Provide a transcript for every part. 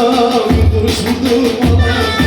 alacağım, bir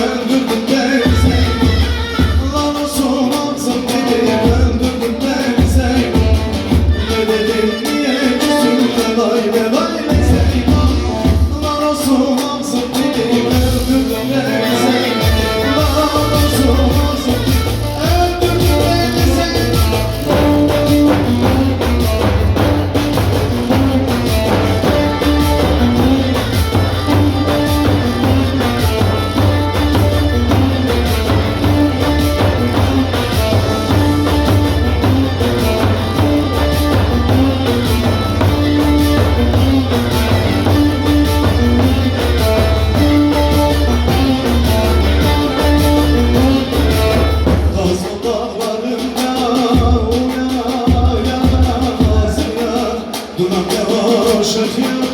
world will be. Duman yavaş akıyor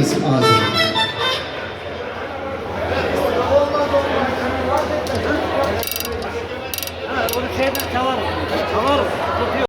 is awesome.